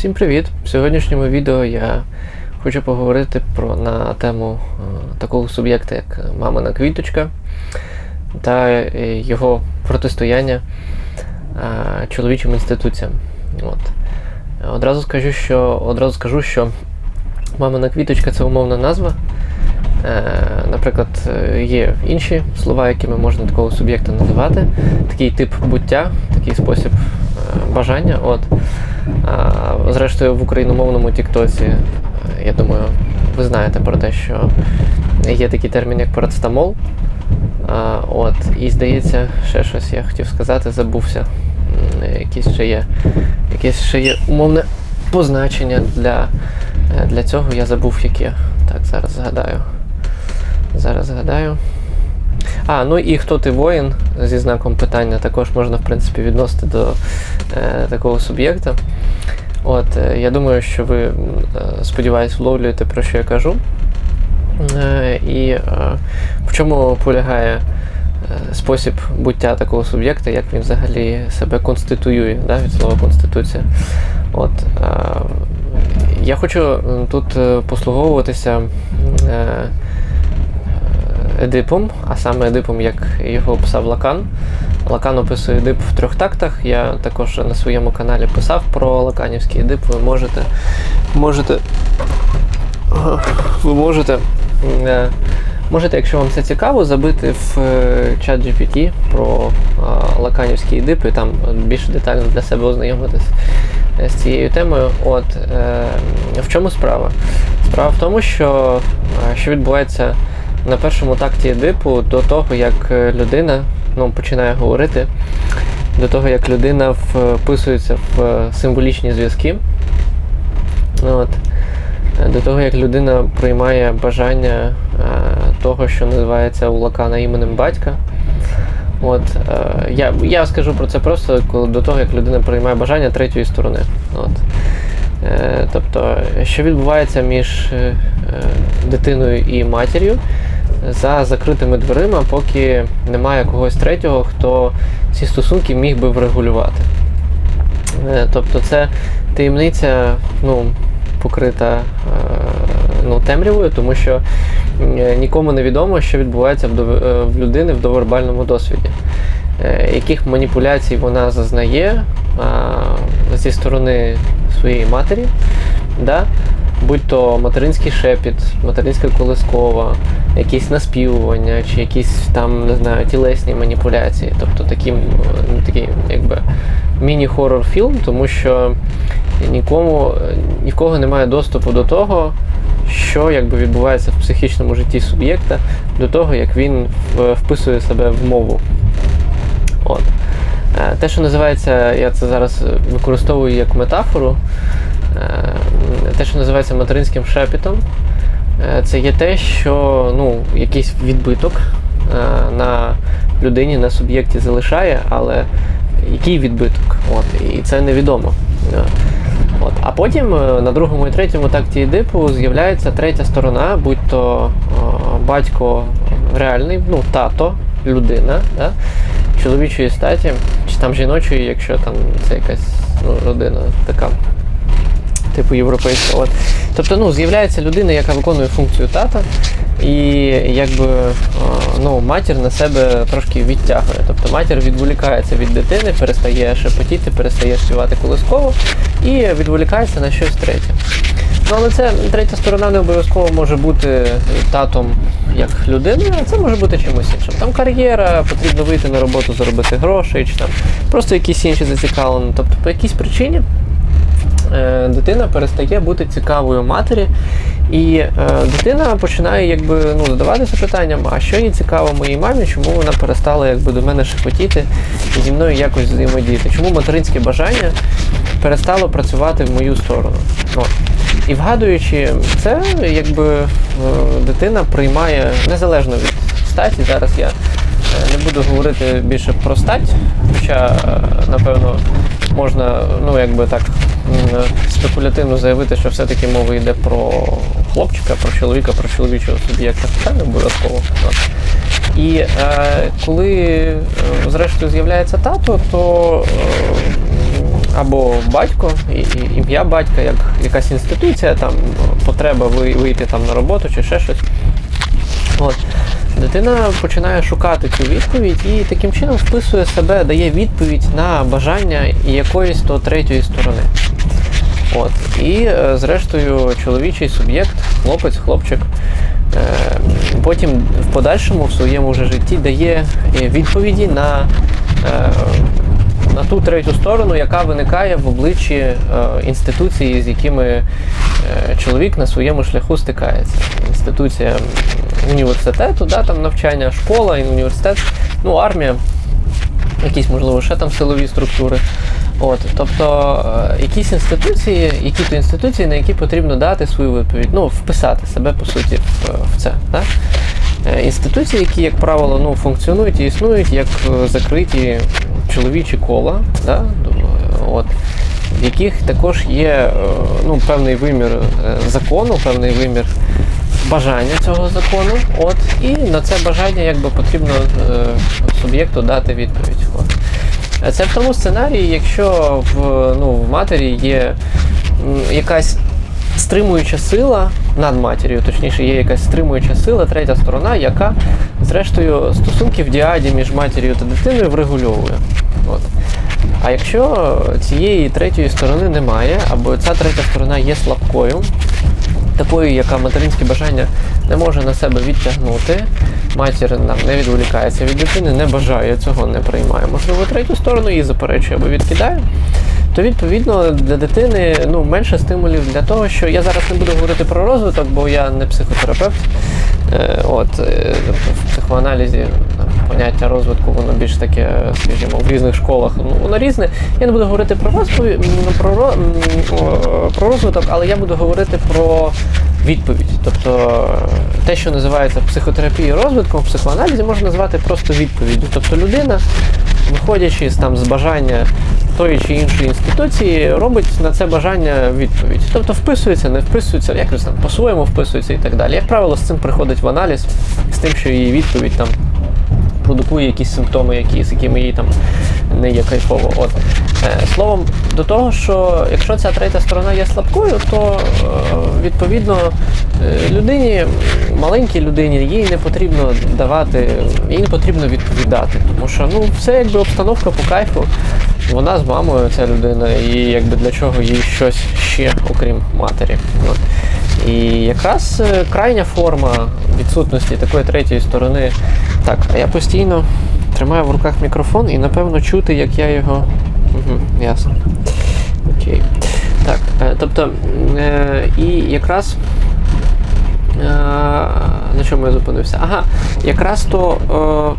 Всім привіт! В сьогоднішньому відео я хочу поговорити про, на тему е, такого суб'єкта, як мамина квіточка та е, його протистояння е, чоловічим інституціям. От. Одразу скажу, що одразу скажу, що мамина квіточка це умовна назва. Наприклад, є інші слова, якими можна такого суб'єкта називати, такий тип буття, такий спосіб бажання. От. А, Зрештою, в україномовному Тіктоці, е, я думаю, ви знаєте про те, що є такий термін, як парацетамол. А, От, і здається, ще щось я хотів сказати, забувся. Якісь ще є, якесь ще є умовне позначення для, е, для цього. Я забув яке. Так, зараз згадаю. Зараз згадаю. А, ну і хто ти воїн зі знаком питання також можна, в принципі, відносити до е, такого суб'єкта. От, е, я думаю, що ви, е, сподіваюсь, вловлюєте, про що я кажу. Е, і е, в чому полягає е, спосіб буття такого суб'єкта, як він взагалі себе конституює, да, від слова конституція. От, е, я хочу тут е, послуговуватися. Е, Едипом, а саме Едипом, як його описав Лакан. Лакан описує Едип в трьох тактах. Я також на своєму каналі писав про Лаканівський Едип. Ви можете. можете ви можете. е, Можете, якщо вам це цікаво, забити в е, чат GPT про е, Лаканівський Едип і там більш детально для себе ознайомитись з цією темою. От в чому справа? Справа в тому, що, що відбувається на першому такті Едипу до того, як е, людина ну, починає говорити, до того, як людина вписується в е, символічні зв'язки. От. До того, як людина приймає бажання е, того, що називається у Лакана іменем батька. От, е, я, я скажу про це просто коли, до того, як людина приймає бажання третьої сторони. От. Е, тобто, що відбувається між е, дитиною і матір'ю за закритими дверима, поки немає когось третього, хто ці стосунки міг би врегулювати. Е, тобто, це таємниця, ну, покрита е, ну, темрявою, тому що е, нікому не відомо, що відбувається в, людини в довербальному досвіді. Яких маніпуляцій вона зазнає зі сторони своєї матері, да? Будь то материнський шепіт, материнська колискова, якісь наспівування, чи якісь там, не знаю, тілесні маніпуляції. Тобто такий, м, такий якби міні-хоррор фільм, тому що нікому, е, ні в кого немає доступу до того, що якби відбувається в психічному житті суб'єкта, до того, як він вписує себе в мову. От. Е, Те, що називається, я це зараз використовую як метафору, е, те, що називається материнським шепітом, е, це є те, що ну, якийсь відбиток е, на людині, на суб'єкті залишає, але який відбиток? От, і це невідомо. Е, От. А потім на другому і третьому такті Едипу з'являється третя сторона, будь то е, батько реальний, ну, тато, людина, да? чоловічої статі, чи там жіночої, якщо там це якась ну, родина така. Типу європейська. От. Тобто ну, з'являється людина, яка виконує функцію тата, і якби е, ну, матір на себе трошки відтягує. Тобто матір відволікається від дитини, перестає шепотіти, перестає співати колисково і відволікається на щось третє. Ну, але це третя сторона не обов'язково може бути татом як людиною, а це може бути чимось іншим. Там кар'єра, потрібно вийти на роботу, заробити грошей, чи там просто якісь інші зацікавлені. Тобто по якійсь причині дитина перестає бути цікавою матері, і е, дитина починає якби, ну, задаватися питанням, а що їй цікаво моїй мамі, чому вона перестала якби, до мене шепотіти і зі мною якось взаємодіяти, чому материнське бажання перестало працювати в мою сторону. От. І вгадуючи це, якби е, дитина приймає незалежно від статі. Зараз я е, не буду говорити більше про стать, хоча, е, напевно, можна, ну якби так спекулятивно заявити, що все-таки мова йде про хлопчика, про чоловіка, про чоловічого суб'єкта. Це не обов'язково. І е, коли е, зрештою з'являється тато, то е, або батько, ім'я батька, як якась інституція, там потреба вийти там на роботу чи ще щось. От. Дитина починає шукати цю відповідь і таким чином вписує себе, дає відповідь на бажання якоїсь то третьої сторони. От. І е, зрештою чоловічий суб'єкт, хлопець, хлопчик, е, потім в подальшому в своєму вже житті дає е, відповіді на, на ту третю сторону, яка виникає в обличчі е, інституції, з якими е, чоловік на своєму шляху стикається. Інституція університету, да, там навчання, школа, університет, ну, армія, якісь, можливо, ще там силові структури. От, тобто е, якісь інституції, які то інституції, на які потрібно дати свою відповідь, ну, вписати себе по суті в, в це. Так? Е, Інституції, які, як правило, ну, функціонують і існують як е, закриті чоловічі кола, да? От, в яких також є е, ну, певний вимір е, закону, певний вимір бажання цього закону. От, і на це бажання якби потрібно е, суб'єкту дати відповідь. От. Це в тому сценарії, якщо в, ну, в матері є якась стримуюча сила над матір'ю, точніше, є якась стримуюча сила, третя сторона, яка, зрештою, стосунки в діаді між матір'ю та дитиною врегульовує. От. А якщо цієї третьої сторони немає, або ця третя сторона є слабкою, такою, яка материнське бажання не може на себе відтягнути, матір нам не відволікається від дитини, не бажає цього, не приймає. Можливо, третю сторону її заперечує або відкидає. То відповідно для дитини ну, менше стимулів для того, що я зараз не буду говорити про розвиток, бо я не психотерапевт. Е, от, е, тобто в психоаналізі поняття розвитку, воно більш таке, скажімо, в різних школах. Ну, воно різне. Я не буду говорити про розповідь, про, ро- про розвиток, але я буду говорити про відповідь. Тобто е, те, що називається в психотерапії розвитком, в психоаналізі можна назвати просто відповіддю. Тобто людина, виходячи з там з бажання тої чи іншої інституції, робить на це бажання відповідь. Тобто вписується, не вписується, якось там по-своєму вписується і так далі. Як правило, з цим приходить в аналіз, з тим, що її відповідь там продукує якісь симптоми, які, з якими їй там не є кайфово. От. Е, словом, до того, що якщо ця третя сторона є слабкою, то е, відповідно е, людині, маленькій людині, їй не потрібно давати, їй не потрібно відповідати. Тому що ну, все якби обстановка по кайфу. Вона з мамою, ця людина, і якби для чого їй щось ще, окрім матері. От. І якраз е, крайня форма відсутності такої третьої сторони. Так, а я постійно тримаю в руках мікрофон і напевно чути, як я його. Угу, ясно. Окей. Так, е, тобто, е, і якраз. На чому я зупинився? Ага, якраз то.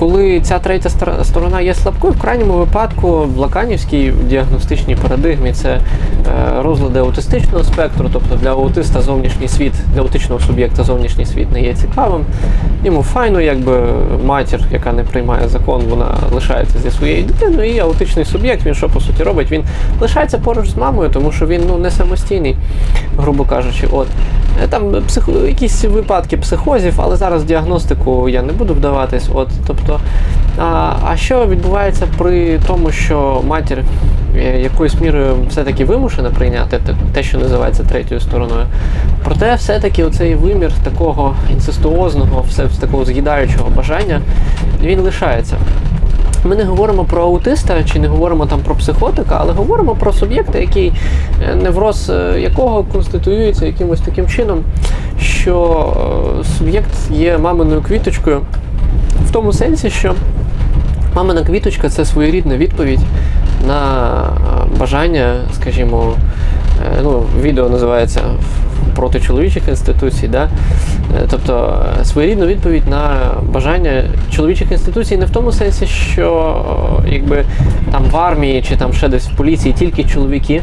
Коли ця третя сторона є слабкою, в крайньому випадку в лаканівській діагностичній парадигмі це е, розлади аутистичного спектру, тобто для аутиста зовнішній світ, для аутичного суб'єкта зовнішній світ не є цікавим. Йому файно, якби матір, яка не приймає закон, вона лишається зі своєю дитиною, і аутичний суб'єкт, він що по суті робить? Він лишається поруч з мамою, тому що він ну, не самостійний, грубо кажучи. От. Е, Там психо, якісь випадки психозів, але зараз діагностику я не буду вдаватись. От, тобто, а, а що відбувається при тому, що матір е, якоюсь мірою все-таки вимушена прийняти те, що називається третьою стороною. Проте все-таки оцей вимір такого інцестуозного, все такого з'їдаючого бажання, він лишається. Ми не говоримо про аутиста чи не говоримо там про психотика, але говоримо про суб'єкта, який е, невроз е, якого конституюється якимось таким чином, що е, суб'єкт є маминою квіточкою. В тому сенсі, що мамина квіточка це своєрідна відповідь на бажання, скажімо, ну, відео називається проти чоловічих інституцій, да? Е, тобто е, своєрідну відповідь на бажання чоловічих інституцій не в тому сенсі, що е, якби там в армії чи там ще десь в поліції тільки чоловіки,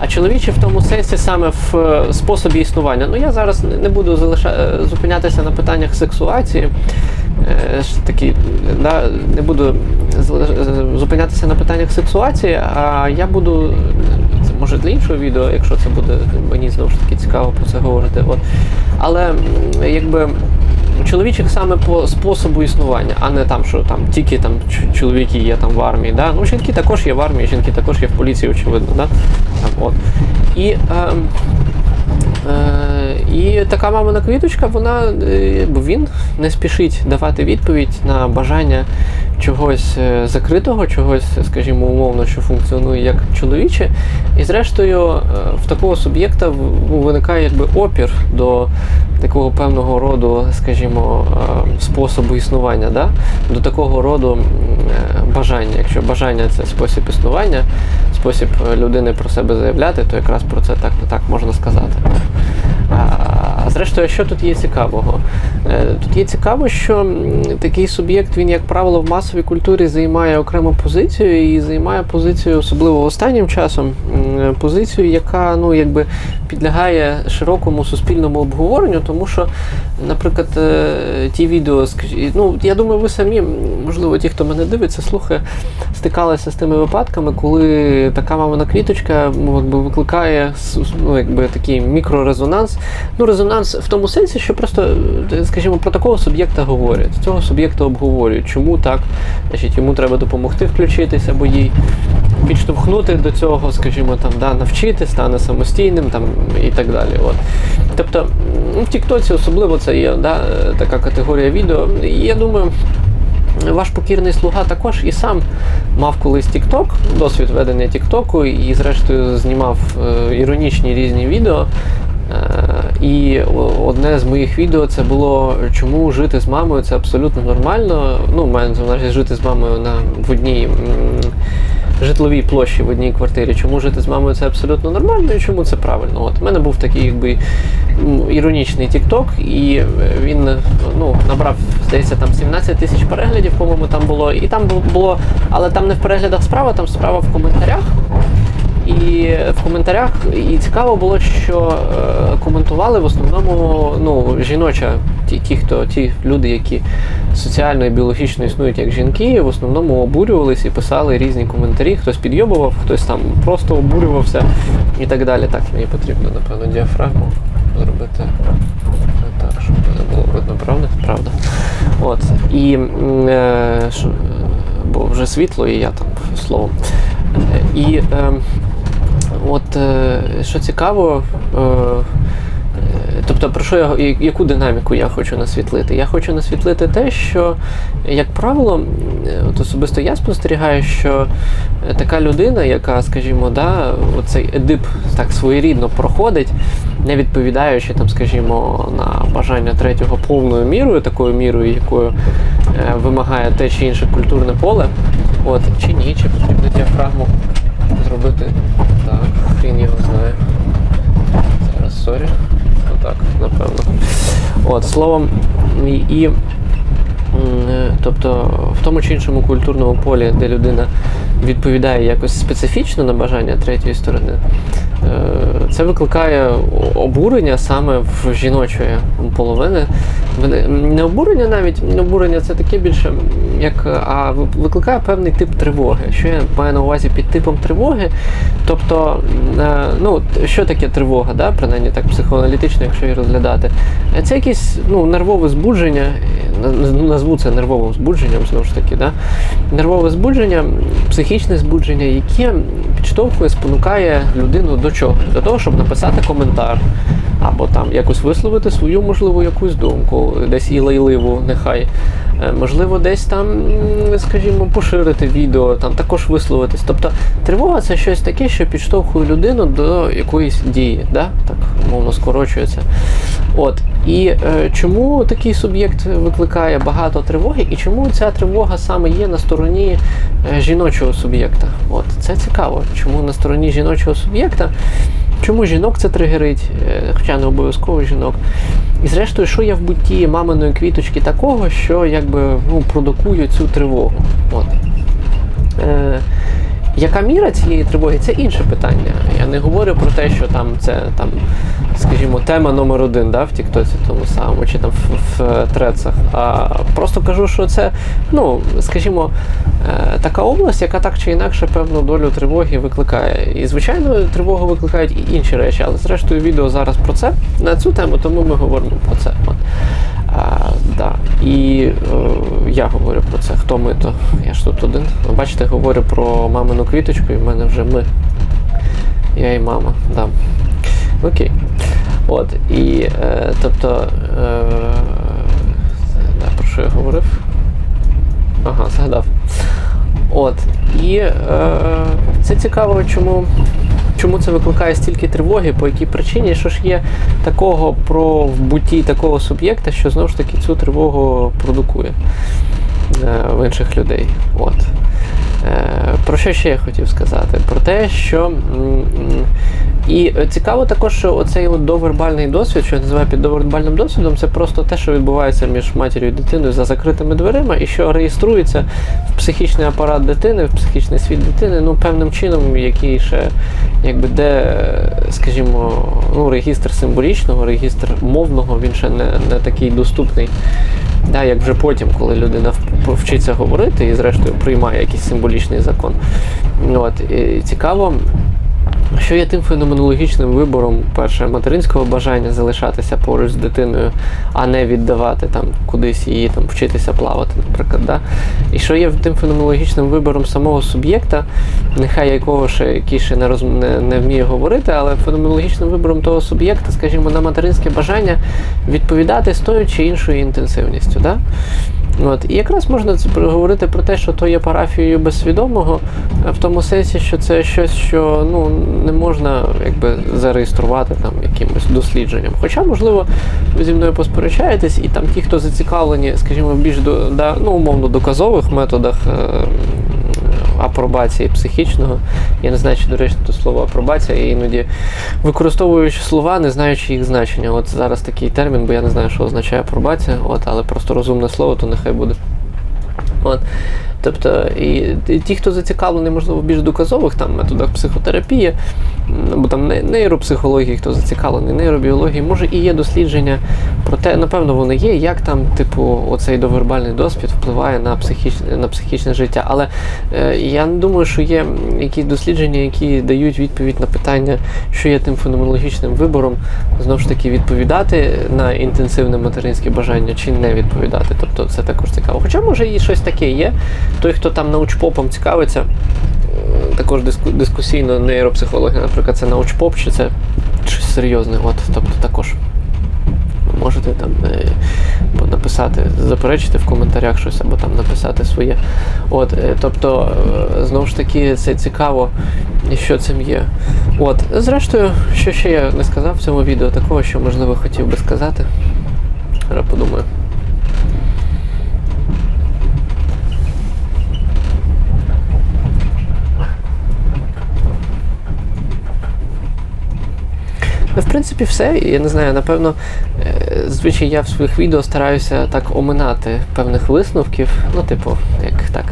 а чоловічі в тому сенсі саме в способі існування. Ну я зараз не- буду залиша... зупинятися на питаннях сексуації. Ж таки, да, не буду зупинятися на питаннях сексуації, а я буду, може для іншого відео, якщо це буде мені знову ж таки цікаво про це говорити. От. Але якби чоловічих саме по способу існування, а не там, що там тільки там чоловіки є там в армії. Да? Ну, жінки також є в армії, жінки також є в поліції, очевидно. Да? Там, от. І, ем, Е, і така мамина квіточка, вона е, він не спішить давати відповідь на бажання чогось е, закритого, чогось, скажімо, умовно, що функціонує як чоловіче. І зрештою, е, в такого суб'єкта ну, виникає якби опір до такого певного роду, скажімо, е, способу існування, да? до такого роду бажання. Якщо бажання це спосіб існування, спосіб людини про себе заявляти, то якраз про це так не так можна сказати. А зрештою, що тут є цікавого? Е, Тут є цікаво, що такий суб'єкт, він, як правило, в масовій культурі займає окрему позицію і займає позицію, особливо останнім часом, позицію, яка ну, якби підлягає широкому суспільному обговоренню, тому що, наприклад, е, ті відео, ну, я думаю, ви самі, можливо, ті, хто мене дивиться, слухає, стикалися з тими випадками, коли така мамина квіточка ну, якби, викликає ну, якби, такий мікрорезонанс. Ну, резонанс в тому сенсі, що просто, е, скажімо, про такого суб'єкта говорять, цього суб'єкта обговорюють, чому так, значить, йому треба допомогти включитися або їй підштовхнути до цього, скажімо, там, да, навчити, стане самостійним там, і так далі. От. Тобто в Тіктоці особливо це є да, така категорія відео. І я думаю, ваш покірний слуга також і сам мав колись TikTok, досвід ведення TikTok, і зрештою знімав е, іронічні різні відео. Е, І одне з моїх відео це було чому жити з мамою це абсолютно нормально. Ну, маю на жити з мамою на в одній житловій площі в одній квартирі. Чому жити з мамою це абсолютно нормально і чому це правильно? От у мене був такий якби іронічний TikTok, і е, він ну, набрав, здається, там 17 тисяч переглядів, по-моєму, там було. І там було, але там не в переглядах справа, там справа в коментарях. І в коментарях і цікаво було, що е, коментували в основному ну, жіноча, ті, ті, хто ті люди, які соціально і біологічно існують як жінки, в основному обурювались і писали різні коментарі. Хтось підйобував, хтось там просто обурювався і так далі. Так, мені потрібно, напевно, діафрагму зробити так, щоб не було видно, правда? Правда. От. І е, е, бо вже світло, і я там словом. Е, І е, от е, що цікаво, е, тобто про що я яку динаміку я хочу насвітлити? Я хочу насвітлити те, що, як правило, от особисто я спостерігаю, що така людина, яка, скажімо, да, оцей едип так своєрідно проходить, не відповідаючи там, скажімо, на бажання третього повною мірою, такою мірою, якою е, вимагає те чи інше культурне поле. От, чи ні, чи потрібно діафрагму зробити так, хрін його знає. Зараз, сорі. Отак, напевно. От, словом, і, і е, тобто в тому чи іншому культурному полі, де людина відповідає якось специфічно на бажання третьої сторони, е, це викликає обурення саме в жіночої половини. Не обурення навіть, обурення це таке більше, як а викликає певний тип тривоги. Що я маю на увазі під типом тривоги? Тобто, е, ну, що таке тривога, да? принаймні так психоаналітично, якщо її розглядати. Е, Це якесь ну, нервове збудження, е, на- назву це нервовим збудженням, знову ж таки, да? нервове збудження, психічне збудження, яке підштовхує, спонукає людину до чого? До того, щоб написати коментар. Або там якось висловити свою, можливо, якусь думку, десь і лайливу, нехай. Е, Можливо, десь там, скажімо, поширити відео, там також висловитись. Тобто тривога це щось таке, що підштовхує людину до якоїсь дії, да? так мовно скорочується. От. І е, чому такий суб'єкт викликає багато тривоги, і чому ця тривога саме є на стороні е, жіночого суб'єкта? От це цікаво, чому на стороні жіночого суб'єкта. Чому жінок це тригерить, е, хоча не обов'язково жінок. І зрештою, що є в бутті маминої квіточки такого, що якби ну, продукує цю тривогу. От. Е, яка міра цієї тривоги, це інше питання. Я не говорю про те, що там це там, скажімо, тема номер один да, в Тіктоці тому самому, чи там в, в трецах. А просто кажу, що це, ну, скажімо, така область, яка так чи інакше певну долю тривоги викликає. І, звичайно, тривогу викликають і інші речі, але зрештою відео зараз про це на цю тему, тому ми говоримо про це. А, І е, я говорю про це. Хто ми, то я ж тут один. Бачите, говорю про мамину квіточку, і в мене вже ми. Я і мама, да. Окей. От. І е, тобто. Е, да, про що я говорив? Ага, згадав. От. І е, це цікаво, чому, чому це викликає стільки тривоги, по якій причині, що ж є такого про в бутті такого суб'єкта, що знову ж таки цю тривогу продукує е, в інших людей. От. Е, Про що ще я хотів сказати? Про те, що. І цікаво також, що оцей от довербальний досвід, що я називаю під досвідом, це просто те, що відбувається між матір'ю і дитиною за закритими дверима, і що реєструється в психічний апарат дитини, в психічний світ дитини, ну певним чином, який ще якби де, скажімо, ну, регістр символічного, регістр мовного, він ще не, не такий доступний. Да, як вже потім, коли людина вчиться говорити і, зрештою, приймає якийсь символічний закон. От, і цікаво, що є тим феноменологічним вибором, перше, материнського бажання залишатися поруч з дитиною, а не віддавати там кудись її там вчитися плавати, наприклад. Да? І що є тим феноменологічним вибором самого суб'єкта, нехай якого ще який ще не, роз, не, не вміє говорити, але феноменологічним вибором того суб'єкта, скажімо, на материнське бажання відповідати з тою чи іншою інтенсивністю. Да? От. І якраз можна це говорити про те, що то є парафією безсвідомого, е, в тому сенсі, що це щось, що ну, не можна якби, зареєструвати там якимось дослідженням. Хоча, можливо, ви зі мною посперечаєтесь, і там ті, хто зацікавлені, скажімо, в більш до, да, ну, умовно доказових методах. Апробації психічного. Я не знаю, чи доречно то слово апробація, я іноді використовуючи слова, не знаючи їх значення. От зараз такий термін, бо я не знаю, що означає апробація, от, але просто розумне слово, то нехай буде. От. Тобто, і, і ті, хто зацікавлений, можливо, в більш доказових там, методах психотерапії, м, або там не- нейропсихології, хто зацікавлений нейробіології, може і є дослідження про те, напевно, вони є, як там, типу, оцей довербальний досвід впливає на психічне, на психічне життя. Але е, я не думаю, що є якісь дослідження, які дають відповідь на питання, що є тим феноменологічним вибором, знову ж таки, відповідати на інтенсивне материнське бажання чи не відповідати. Тобто це також цікаво. Хоча, може, і щось таке є. Той, хто там научпопом цікавиться, також дискусійно нейропсихологи, наприклад, це научпоп, чи це щось серйозне. От, тобто також можете там е, написати, заперечити в коментарях щось або там написати своє. От, е, тобто, е, знову ж таки, це цікаво, що цим є. От, зрештою, що ще я не сказав в цьому відео, такого, що можливо хотів би сказати. Зараз подумаю. В принципі, все. Я не знаю, напевно, е, звичай я в своїх відео стараюся так оминати певних висновків. Ну, типу, як так,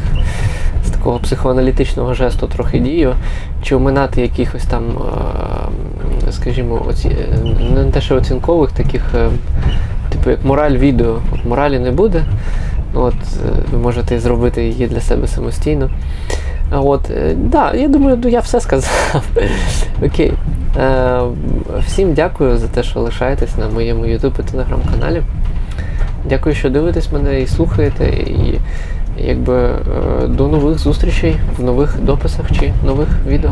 з такого психоаналітичного жесту трохи дію, чи оминати якихось там, е, скажімо, оці... не те, що оцінкових, таких, е, типу, як мораль відео. От моралі не буде. От, е, ви можете зробити її для себе самостійно. От, е, да, я думаю, ну, я все сказав. Окей. Е, всім дякую за те, що лишаєтесь на моєму YouTube і телеграм-каналі. Дякую, що дивитесь мене і слухаєте. І якби е, до нових зустрічей в нових дописах чи нових відео.